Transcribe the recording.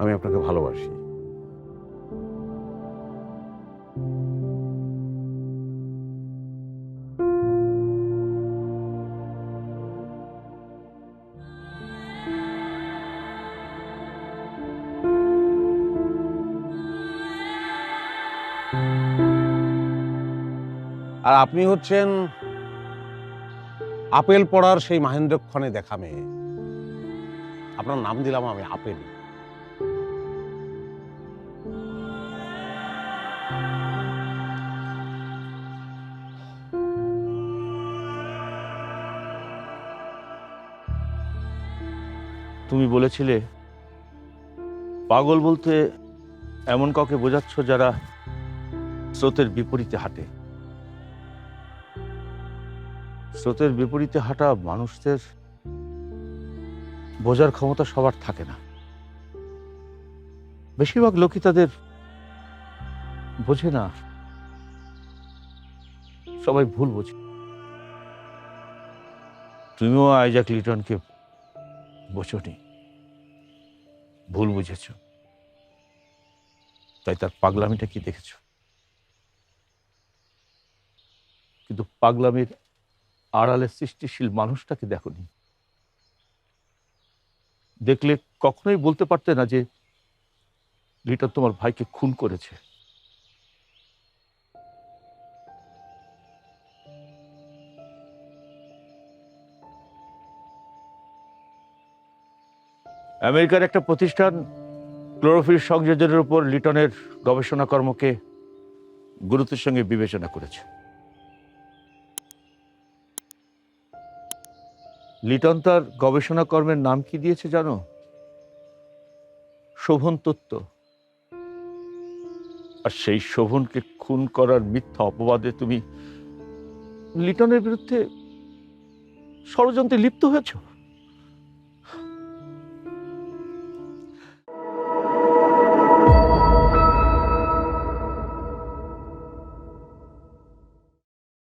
আমি আপনাকে ভালোবাসি। আর আপনি হচ্ছেন আপেল পড়ার সেই মাহেন্দ্রক্ষণে দেখা মেয়ে। আপনার নাম দিলাম আমি আপেল। তুমি বলেছিলে, পাগল বলতে এমন কাউকে বোঝাচ্ছ যারা স্রোতের বিপরীতে হাঁটে। স্রোতের বিপরীতে হাঁটা মানুষদের বোঝার ক্ষমতা সবার থাকে না। বেশিরভাগ লোকই তাদের বোঝে না। সবাই ভুল বোঝে। তুমিও আইজাক লিটনকে বোঝনি ভুল বুঝেছ। তাই তার পাগলামিটা কি দেখেছ? কিন্তু পাগলামির আড়ালে সৃষ্টিশীল মানুষটাকে দেখনি। দেখলে কখনোই বলতে পারতে না যে লিটন তোমার ভাইকে খুন করেছে। আমেরিকার একটা প্রতিষ্ঠান ক্লোরোফিল সংযোজনের উপর লিটনের গবেষণা কর্মকে গুরুত্বের সঙ্গে বিবেচনা করেছে। লিটন তার গবেষণা কর্মের নাম কি দিয়েছে জানো? শোভন তত্ত্ব। আর সেই শোভনকে খুন করার মিথ্যা অপবাদে তুমি লিটনের বিরুদ্ধে ষড়যন্ত্রে লিপ্ত হয়েছো?